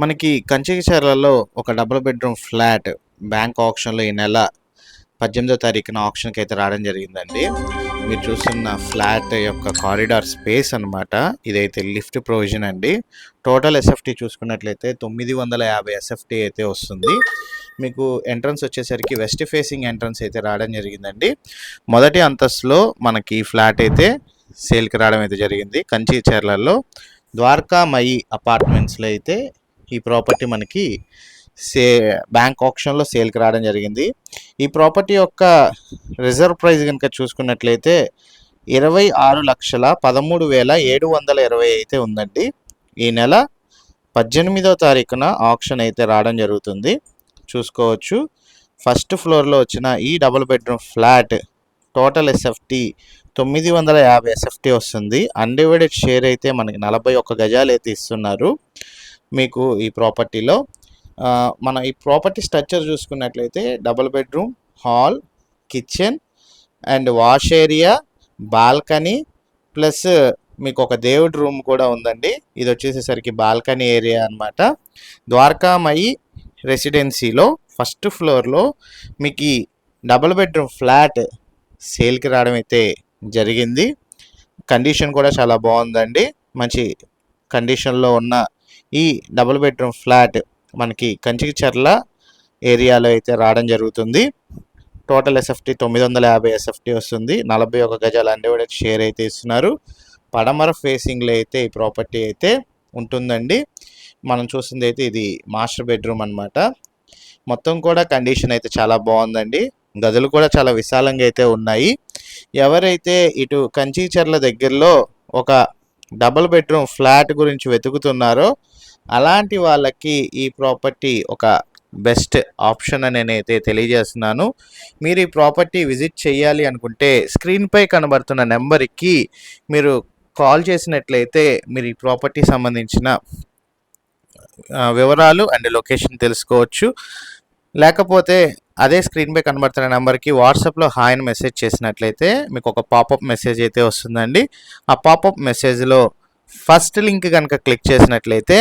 మనకి కంచెకిచర్లలో ఒక double bedroom flat bank ఆప్షన్లో ఈ నెల పద్దెనిమిదో తారీఖున ఆప్షన్కి అయితే రావడం జరిగిందండి. మీరు చూస్తున్న ఫ్లాట్ యొక్క కారిడార్ స్పేస్ అనమాట ఇదైతే లిఫ్ట్ ప్రొవిజన్ అండి. టోటల్ ఎస్ఎఫ్టీ చూసుకున్నట్లయితే తొమ్మిది వందల యాభై ఎస్ఎఫ్టీ అయితే వస్తుంది. మీకు ఎంట్రన్స్ వచ్చేసరికి వెస్ట్ ఫేసింగ్ ఎంట్రన్స్ అయితే రావడం జరిగిందండి. మొదటి అంతస్తులో మనకి ఫ్లాట్ అయితే సేల్కి రావడం అయితే జరిగింది. కంచి చీరలలో ద్వారకామయి అపార్ట్మెంట్స్లో అయితే ఈ ప్రాపర్టీ మనకి సే బ్యాంక్ ఆప్షన్లో సేల్కి రావడం జరిగింది. ఈ ప్రాపర్టీ యొక్క రిజర్వ్ ప్రైస్ కనుక చూసుకున్నట్లయితే ఇరవై ఆరు లక్షల పదమూడు వేల ఏడు వందల ఇరవై అయితే ఉందండి. ఈ నెల పద్దెనిమిదో తారీఖున ఆప్షన్ అయితే రావడం జరుగుతుంది. చూసుకోవచ్చు. ఫస్ట్ ఫ్లోర్లో వచ్చిన ఈ double bedroom flat total SFT తొమ్మిది వందల యాభై ఎస్ఎఫ్టీ వస్తుంది. అన్డివైడెడ్ షేర్ అయితే మనకి నలభై ఒక్క గజాలు అయితే ఇస్తున్నారు. మీకు ఈ ప్రాపర్టీలో. మన ఈ ప్రాపర్టీ స్ట్రక్చర్ చూసుకున్నట్లయితే double bedroom hall kitchen and wash area balcony plus మీకు ఒక దేవుడి రూమ్ కూడా ఉందండి. ఇది వచ్చేసేసరికి బాల్కనీ ఏరియా అనమాట ద్వారకామయి రెసిడెన్సీలో ఫస్ట్ ఫ్లోర్లో మీకు ఈ డబుల్ బెడ్రూమ్ ఫ్లాట్ సేల్కి రావడం అయితే జరిగింది. కండిషన్ కూడా చాలా బాగుందండి. మంచి కండిషన్లో ఉన్న ఈ డబుల్ బెడ్రూమ్ ఫ్లాట్ మనకి కంచికి చెర్ల ఏరియాలో అయితే రావడం జరుగుతుంది. టోటల్ ఎస్ఎఫ్టీ తొమ్మిది వందల యాభై ఎస్ఎఫ్టీ వస్తుంది. నలభై ఒక గజాల కూడా షేర్ అయితే ఇస్తున్నారు. పడమర ఫేసింగ్లో అయితే ఈ ప్రాపర్టీ అయితే ఉంటుందండి. మనం చూసింది అయితే ఇది మాస్టర్ బెడ్రూమ్ అనమాట మొత్తం కూడా కండిషన్ అయితే చాలా బాగుందండి. గదులు కూడా చాలా విశాలంగా అయితే ఉన్నాయి. ఎవరైతే ఇటు కంచీచర్ల దగ్గరలో ఒక డబుల్ బెడ్రూమ్ ఫ్లాట్ గురించి వెతుకుతున్నారో అలాంటి వాళ్ళకి ఈ ప్రాపర్టీ ఒక బెస్ట్ ఆప్షన్ అని నేనైతే తెలియజేస్తున్నాను. మీరు ఈ ప్రాపర్టీ విజిట్ చేయాలి అనుకుంటే స్క్రీన్పై కనబడుతున్న నెంబర్కి మీరు కాల్ చేసినట్లయితే మీరు ఈ ప్రాపర్టీ సంబంధించిన వివరాలు అండ్ లొకేషన్ తెలుసుకోవచ్చు. లేకపోతే అదే స్క్రీన్పై కనబడుతున్న నెంబర్కి వాట్సాప్లో హాయ్ అని మెసేజ్ చేసినట్లయితే మీకు ఒక పాపప్ మెసేజ్ అయితే వస్తుందండి. ఆ పాపప్ మెసేజ్లో ఫస్ట్ లింక్ కనుక క్లిక్ చేసినట్లయితే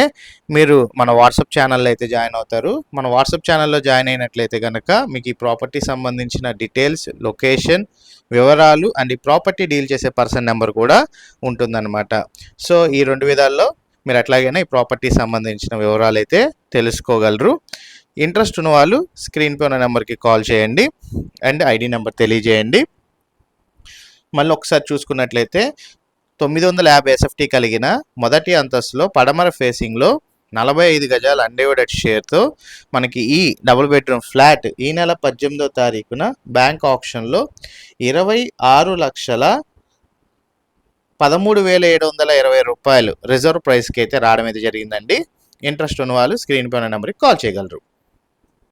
మీరు మన వాట్సాప్ ఛానల్లో అయితే జాయిన్ అవుతారు. మన వాట్సాప్ ఛానల్లో జాయిన్ అయినట్లయితే కనుక మీకు ఈ ప్రాపర్టీ సంబంధించిన డీటెయిల్స్ లొకేషన్ వివరాలు అండ్ ఈ ప్రాపర్టీ డీల్ చేసే పర్సన్ నెంబర్ కూడా ఉంటుందన్నమాట. సో ఈ రెండు విధాల్లో మీరు ఎట్లాగైనా ఈ ప్రాపర్టీ సంబంధించిన వివరాలు అయితే తెలుసుకోగలరు. ఇంట్రెస్ట్ ఉన్న వాళ్ళు స్క్రీన్పై ఉన్న నెంబర్కి కాల్ చేయండి అండ్ ఐడి నెంబర్ తెలియజేయండి. మళ్ళీ ఒకసారి చూసుకున్నట్లయితే తొమ్మిది వందల యాభై ఎస్ఎఫ్టీ కలిగిన మొదటి అంతస్తులో పడమర ఫేసింగ్లో నలభై ఐదు గజాల అన్డివైడెడ్ షేర్తో మనకి ఈ డబుల్ బెడ్రూమ్ ఫ్లాట్ ఈ నెల పద్దెనిమిదో తారీఖున బ్యాంక్ ఆప్షన్లో ఇరవై ఆరు లక్షల పదమూడు వేల ఏడు వందల ఇరవై రూపాయలు రిజర్వ్ ప్రైస్కి అయితే రావడం అయితే జరిగిందండి. ఇంట్రెస్ట్ ఉన్న వాళ్ళు స్క్రీన్ పైన నెంబర్కి కాల్ చేయగలరు.